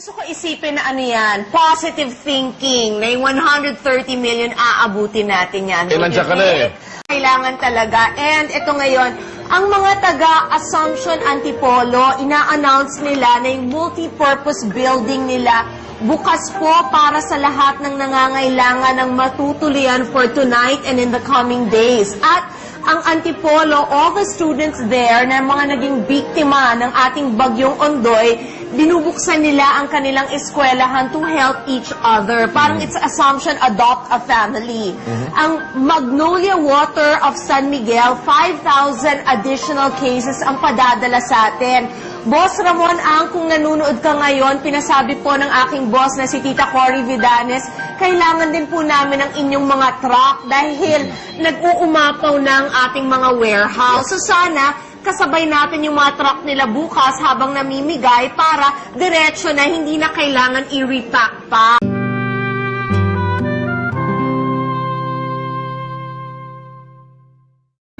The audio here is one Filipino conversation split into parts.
isipin na ano yan, positive thinking, na yung 130 million aabutin natin yan. Eh, nandiyan ka na eh. Kailangan talaga. And ito ngayon, ang mga taga-Assumption Antipolo, ina-announce nila na yung multi-purpose building nila bukas po para sa lahat ng nangangailangan ng matutuloyan for tonight and in the coming days. At ang Antipolo, all the students there na mga naging biktima ng ating bagyong Ondoy, binubuksan nila ang kanilang eskwelahan to help each other. Parang it's assumption, adopt a family. Ang Magnolia Water of San Miguel, 5,000 additional cases ang padadala sa atin. Boss Ramon Ang, kung nanonood ka ngayon, pinasabi po ng aking boss na si Tita Cory Vidanes, kailangan din po namin ng inyong mga truck dahil nag-uumapaw na ang ating mga warehouse. So sana, kasabay natin yung mga truck nila bukas habang namimigay para diretsyo na hindi na kailangan i-repack pa.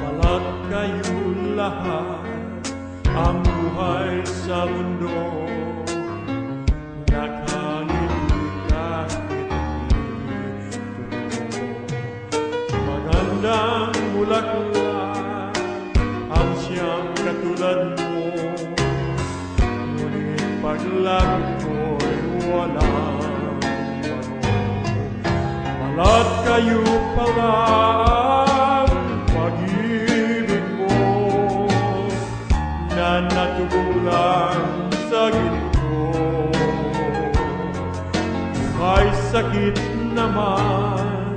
Malat kayo lahat ang buhay sa mundo. Nakangiti kahit dito Magandang bulaklak katulad mo. Ngunit paglapit ko'y panahon Malat kayo pala ang pag-ibig mo na natugulang sa ginto. May sakit naman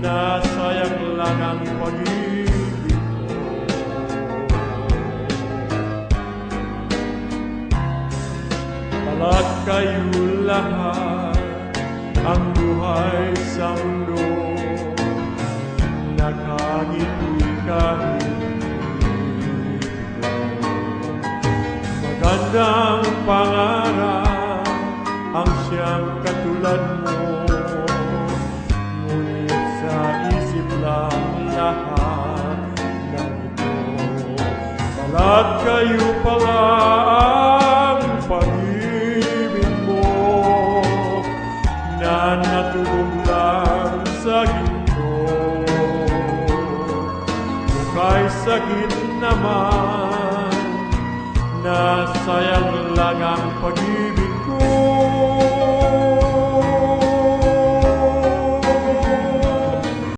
na sayang lang ang pag-ibig Malat kayo lahat ang buhay sa mundo. Nakangiti kahit Magandang pangarap ang siyang katulad mo. Ngunit sa isip lang lahat ng ito. Malat kayo pala sa ginto. Kung sakit naman na sayang lang ang pag-ibig